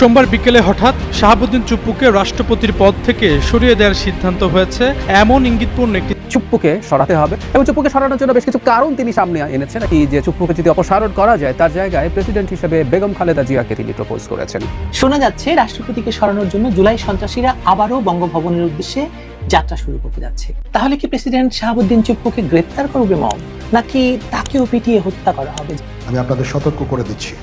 সোমবার বিকেলে হঠাৎ শাহাবুদ্দিন চুপ্পুকে রাষ্ট্রপতির পদ থেকে সরিয়ে দেওয়ার সিদ্ধান্ত হয়েছে। এমন ইঙ্গিতপূর্ণ একটি চুপ্পুকে সরাতে হবে এবং চুপ্পুকে সরানোর জন্য বেশ কিছু কারণ তিনি সামনে এনেছেন। কি যে চুপ্পুকে যদি অপসারণ করা যায় তার জায়গায় প্রেসিডেন্ট হিসেবে বেগম খালেদা জিয়াকে তিনি প্রপোজ করেছেন। শোনা যাচ্ছে রাষ্ট্রপতিকে সরানোর জন্য জুলাই সন্ত্রাসীরা আবারও বঙ্গভবনের উদ্দেশ্যে যাত্রা শুরু করতে যাচ্ছে। তাহলে কি প্রেসিডেন্ট শাহাবুদ্দিন চুপ্পুকে গ্রেপ্তার করবে মম? নাকি তাকেও পিটিয়ে হত্যা করা হবে? আমি আপনাদের সতর্ক করে দিচ্ছি।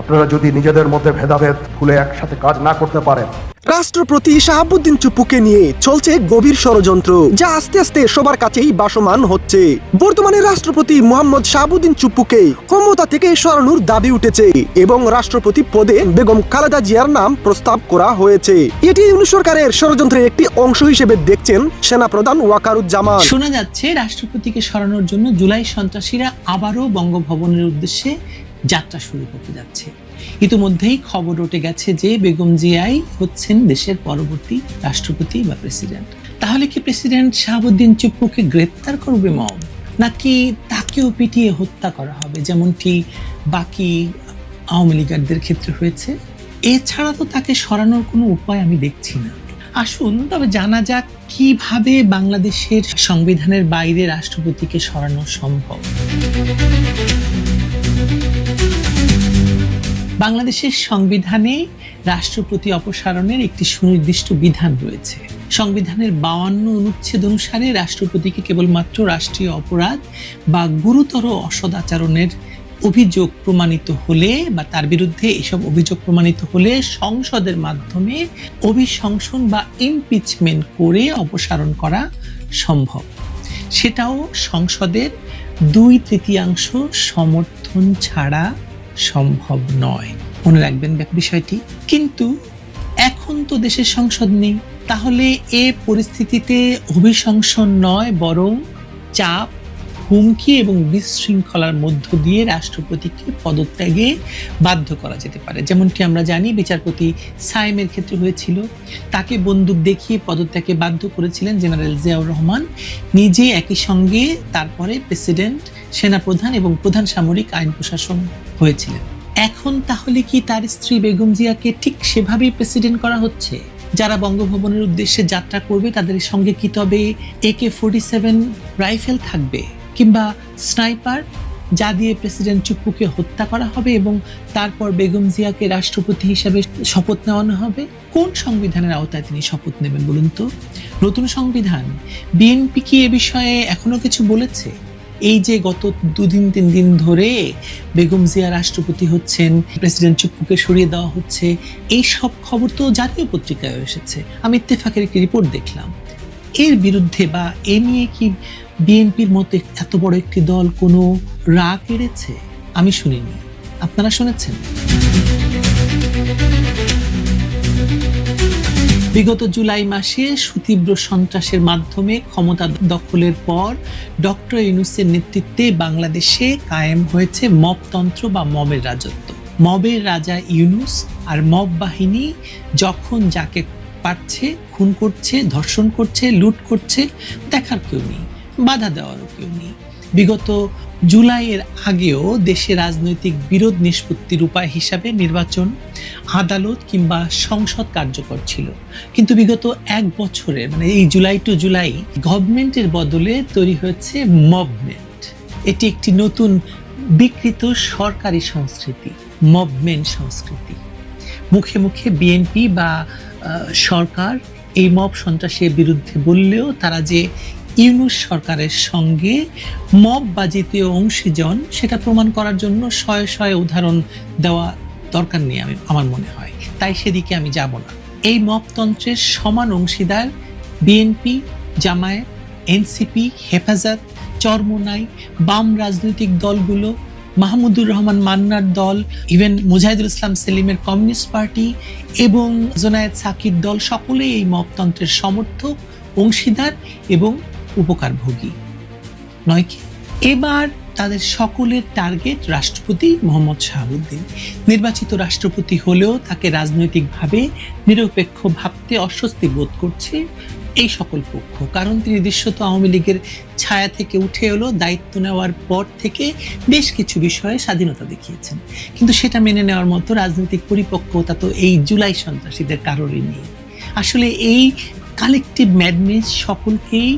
আপনারা যদি নিজেদের মধ্যে ভেদাভেদ ভুলে একসাথে কাজ না করতে পারেন। রাষ্ট্রপতি শাহাবুদ্দিন চুপ্পুকে নিয়ে চলছে গভীর ষড়যন্ত্র যা আস্তে আস্তে সবার কাছেই বাসমান হচ্ছে। বর্তমানে রাষ্ট্রপতি মোহাম্মদ শাহাবুদ্দিন চুপ্পুকে ক্ষমতা থেকে সরানোর দাবি উঠেছে এবং রাষ্ট্রপতি পদে বেগম খালেদা জিয়ার নাম প্রস্তাব করা হয়েছে। এটি ইউনিট সরকারের ষড়যন্ত্রের একটি অংশ হিসেবে দেখছেন সেনাপ্রধান ওয়াকারুজ্জামান। শোনা যাচ্ছে রাষ্ট্রপতিকে সরানোর জন্য জুলাই সন্ত্রাসীরা আবারও বঙ্গভবনের উদ্দেশ্যে যাত্রা শুরু করতে যাচ্ছে। ইতিমধ্যেই খবর উঠে গেছে যে বেগম জিয়াই হচ্ছেন দেশের পরবর্তী রাষ্ট্রপতি বা প্রেসিডেন্ট। তাহলে কি প্রেসিডেন্ট শাহাবুদ্দিন চুপ্পুকে গ্রেপ্তার করবে মব নাকি তাকেও পিটিয়ে হত্যা করা হবে, যেমনটি বাকি আওয়ামী লীগারদের ক্ষেত্রে হয়েছে? এছাড়া তো তাকে সরানোর কোনো উপায় আমি দেখছি না। আসুন, তবে জানা যাক কীভাবে বাংলাদেশের সংবিধানের বাইরে রাষ্ট্রপতিকে সরানো সম্ভব। বাংলাদেশের সংবিধানে রাষ্ট্রপতি অপসারণের একটি সুনির্দিষ্ট বিধান রয়েছে। সংবিধানের বাউান্ন অনুচ্ছেদ অনুসারে রাষ্ট্রপতিকে কেবলমাত্র রাষ্ট্রীয় অপরাধ বা গুরুতর অসদাচরণের অভিযোগ প্রমাণিত হলে বা তার বিরুদ্ধে এসব অভিযোগ প্রমাণিত হলে সংসদের মাধ্যমে অভিশংসন বা ইমপিচমেন্ট করে অপসারণ করা সম্ভব। সেটাও সংসদের দুই তৃতীয়াংশ সমর্থন ছাড়া সম্ভব নয়। মনে রাখবেন বিষয়টি। কিন্তু এখন তো দেশের সংসদ নেই। তাহলে এ পরিস্থিতিতে অভিশংসন নয়, বরং চাপ, হুমকি এবং বিশৃঙ্খলার মধ্য দিয়ে রাষ্ট্রপতিকে পদত্যাগে বাধ্য করা যেতে পারে। যেমনটি আমরা জানি, বিচারপতি সাইমের ক্ষেত্রে হয়েছিল। তাকে বন্দুক দেখিয়ে পদত্যাগে বাধ্য করেছিলেন জেনারেল জিয়াউর রহমান। নিজে একই সঙ্গে তারপরে প্রেসিডেন্ট, সেনাপ্রধান এবং প্রধান সামরিক আইন প্রশাসন হয়েছিলেন এখন তাহলে কি তার স্ত্রী বেগম জিয়াকে ঠিক সেভাবেই প্রেসিডেন্ট করা হচ্ছে? যারা বঙ্গভবনের উদ্দেশ্যে যাত্রা করবে, তাদের সঙ্গে কি তবে একে ফোর্টি সেভেন রাইফেল থাকবে? কিংবা স্নাইপার, যা দিয়ে প্রেসিডেন্ট চুপ্পুকে হত্যা করা হবে এবং তারপর বেগম জিয়াকে রাষ্ট্রপতি হিসাবে শপথ নেওয়ানো হবে? কোন সংবিধানের আওতায় তিনি শপথ নেবেন বলুন তো? নতুন সংবিধান, বিএনপি কি এ বিষয়ে এখনও কিছু বলেছে? এই যে গত দুদিন, তিন দিন ধরে বেগম জিয়া রাষ্ট্রপতি হচ্ছেন, প্রেসিডেন্ট চুপ্পুকে সরিয়ে দেওয়া হচ্ছে, এই সব খবর তো জাতীয় পত্রিকায় এসেছে। আমি ইত্তেফাকের একটি রিপোর্ট দেখলাম। এর বিরুদ্ধে বা এ নিয়ে কি বিএনপির মতো এত বড় একটি দল কোনো রাগ এড়েছে? আমি শুনিনি। আপনারা শুনেছেন? বিগত জুলাই মাসে সুতীব্র সন্ত্রাসের মাধ্যমে ক্ষমতা দখলের পর ডক্টর ইউনুসের নেতৃত্বে বাংলাদেশে কায়েম হয়েছে মবতন্ত্র বা মবের রাজত্ব। মবের রাজা ইউনুস আর মব বাহিনী যখন যাকে পারছে খুন করছে, ধর্ষণ করছে, লুট করছে, দেখার কেউ নেই, বাধা দেওয়ারও কেউ নেই। বিগত জুলাইয়ের আগেও দেশে রাজনৈতিক বিরোধ নিষ্পত্তির উপায় হিসাবে নির্বাচন আদালত কিংবা সংসদ কার্যকর ছিল। কিন্তু বিগত এক বছরে মানে এই জুলাই টু জুলাই, গভর্নমেন্টের বদলে তৈরি হয়েছে মভমেন্ট এটি একটি নতুন বিকৃত সরকারি সংস্কৃতি মভমেন্ট সংস্কৃতি। মুখে মুখে বিএনপি বা সরকার এই মব সন্ত্রাসের বিরুদ্ধে বললেও তারা যে ইউনুস সরকারের সঙ্গে মব বাজিতে অংশীজন সেটা প্রমাণ করার জন্য শয়ে শয়ে উদাহরণ দেওয়া দরকার নেই আমি, আমার মনে হয়। তাই সেদিকে আমি যাব না। এই মবতন্ত্রের সমান অংশীদার বিএনপি, জামায়াত, এনসিপি, হেফাজত, চরমোনাই, বাম রাজনৈতিক দলগুলো, মাহমুদুর রহমান মান্নার দল, ইভেন মুজাহিদুল ইসলাম সেলিমের কমিউনিস্ট পার্টি এবং জোনায়েদ সাকির দল, সকলেই এই মবতন্ত্রের সমর্থক, অংশীদার এবং উপকারভোগী। নয় কি? এবার তাদের সকলের টার্গেট রাষ্ট্রপতি মোহাম্মদ শাহাবুদ্দিন। নির্বাচিত রাষ্ট্রপতি হলেও তাকে রাজনৈতিকভাবে নিরপেক্ষ ভাবতে অস্বস্তি বোধ করছে এই সকল পক্ষ। কারণ তিনি দৃশ্যত আওয়ামী লীগের ছায়া থেকে উঠে এলো, দায়িত্ব নেওয়ার পর থেকে বেশ কিছু বিষয়ে স্বাধীনতা দেখিয়েছেন। কিন্তু সেটা মেনে নেওয়ার মতো রাজনৈতিক পরিপক্কতা তো এই জুলাই সন্ত্রাসীদের কারোরই নেই। আসলে এই কালেকটিভ ম্যাডনেস সকলকেই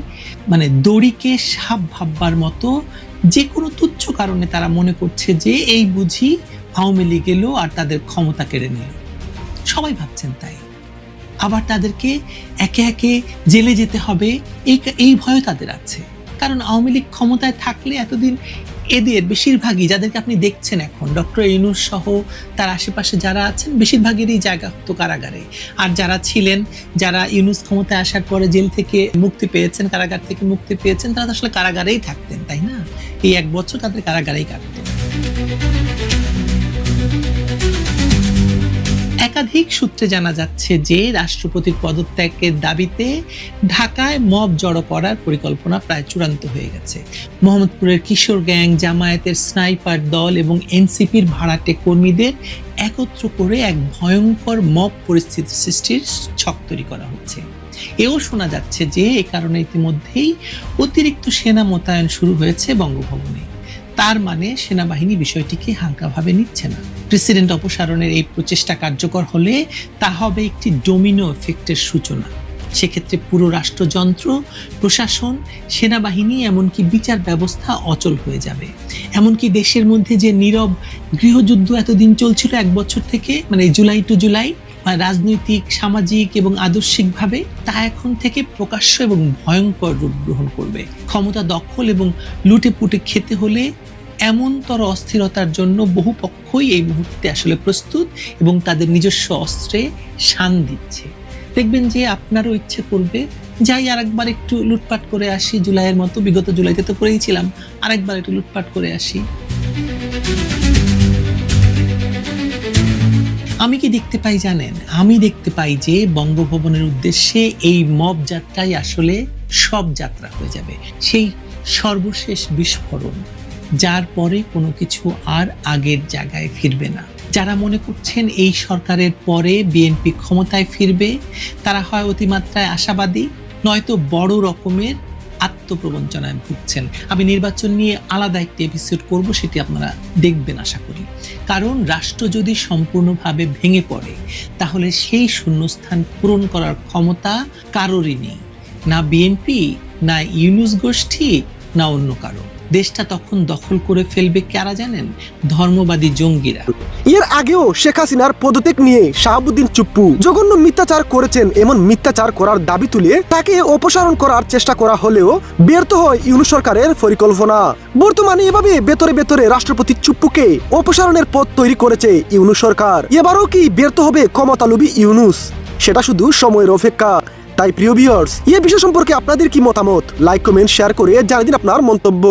মানে দড়িকে সাপ ভাববার মতো যে কোনো তুচ্ছ কারণে তারা মনে করছে যে এই বুঝি আওয়ামী লীগ এলো আর তাদের ক্ষমতা কেড়ে নিল। সবাই ভাবছেন তাই। আবার তাদেরকে একে একে জেলে যেতে হবে, এই এই ভয় তাদের আছে। কারণ আওয়ামী লীগ ক্ষমতায় থাকলে এতদিন এদের বেশিরভাগই যাদেরকে আপনি দেখছেন এখন, ডক্টর ইনুস সহ তার আশেপাশে যারা আছেন, বেশিরভাগেরই জায়গা হতো কারাগারে। আর যারা ছিলেন, যারা ইউনুস ক্ষমতায় আসার পরে জেল থেকে মুক্তি পেয়েছেন, কারাগার থেকে মুক্তি পেয়েছেন, তারা আসলে কারাগারেই থাকতেন, তাই না? এই এক বছর তাদের কারাগারেই কাটতেন। একাধিক সূত্রে জানা যাচ্ছে যে রাষ্ট্রপতির পদত্যাগের দাবিতে ঢাকায় মব জড়ো করার পরিকল্পনা প্রায় চূড়ান্ত হয়ে গেছে। মোহাম্মদপুরের কিশোর গ্যাং জামায়াতের স্নাইপার দল এবং এনসিপির ভাড়াটে কর্মীদের একত্র করে এক ভয়ঙ্কর মব পরিস্থিতি সৃষ্টির ছক তৈরি করা হচ্ছে। এও শোনা যাচ্ছে যে এ কারণে ইতিমধ্যেই অতিরিক্ত সেনা মোতায়েন শুরু হয়েছে বঙ্গভবনে। তার মানে সেনাবাহিনী বিষয়টিকে হালকাভাবে নিচ্ছে না। প্রেসিডেন্ট অপসারণের এই প্রচেষ্টা কার্যকর হলে তা হবে একটি ডোমিনো এফেক্টের সূচনা। সেক্ষেত্রে পুরো রাষ্ট্রযন্ত্র, প্রশাসন, সেনাবাহিনী এমনকি বিচার ব্যবস্থা অচল হয়ে যাবে। এমনকি দেশের মধ্যে যে নীরব গৃহযুদ্ধ এতদিন চলছিল এক বছর থেকে মানে জুলাই টু জুলাই রাজনৈতিক, সামাজিক এবং আদর্শিকভাবে, তা এখন থেকে প্রকাশ্য এবং ভয়ঙ্কর রূপ গ্রহণ করবে। ক্ষমতা দখল এবং লুটে পুটে খেতে হলে এমনতর অস্থিরতার জন্য বহু পক্ষই এই মুহূর্তে আসলে প্রস্তুত এবং তাদের নিজস্ব অস্ত্রে শান দিচ্ছে। দেখবেন যে আপনারও ইচ্ছে করবে, যাই আরেকবার একটু লুটপাট করে আসি, জুলাইয়ের মতো, বিগত জুলাইতে তো করেইছিলাম আরেকবার একটু লুটপাট করে আসি। আমি কি দেখতে পাই জানেন? আমি দেখতে পাই যে বঙ্গভবনের উদ্দেশ্যে এই মব যাত্রাই আসলে সব যাত্রা হয়ে যাবে। সেই সর্বশেষ বিস্ফোরণ। যার পরে কোনো কিছু আর আগের জায়গায় ফিরবে না। যারা মনে করছেন এই সরকারের পরে বিএনপি ক্ষমতায় ফিরবে, তারা হয় অতিমাত্রায় আশাবাদী, নয়তো বড় রকমের আত্মপ্রবঞ্চনায় ভুগছেন। আমি নির্বাচন নিয়ে আলাদা একটি এপিসোড করব, সেটি আপনারা দেখবেন আশা করি। কারণ রাষ্ট্র যদি সম্পূর্ণভাবে ভেঙে পড়ে, তাহলে সেই শূন্যস্থান পূরণ করার ক্ষমতা কারোরই নেই। না বিএনপি, না ইউনুস গোষ্ঠী, না অন্য কারও। দেশটা তখন দখল করে ফেলবে কারা জানেন? ধর্মবাদী জঙ্গিরা। এর আগেও শেখ হাসিনার পদত্যাগ নিয়ে শাহাবুদ্দিন চুপ্পু জঘন্য মিথ্যাচার করেছেন এমন মিথ্যাচার করার দাবি তুলে তাকে অপসারণ করার চেষ্টা করা হলেও ব্যর্থ হয় ইউনু সরকারের পরিকল্পনা। বর্তমানে এভাবে ভেতরে ভেতরে রাষ্ট্রপতি চুপ্পুকে অপসারণের পথ তৈরি করেছে ইউনু সরকার। এবারও কি ব্যর্থ হবে ক্ষমতালোভী ইউনুস? সেটা শুধু সময়ের অপেক্ষা। তাই প্রিয় ভিউয়ার্স এই বিষয় সম্পর্কে আপনাদের কি মতামত? লাইক কমেন্ট শেয়ার করে জানিয়ে দিন আপনার মন্তব্য।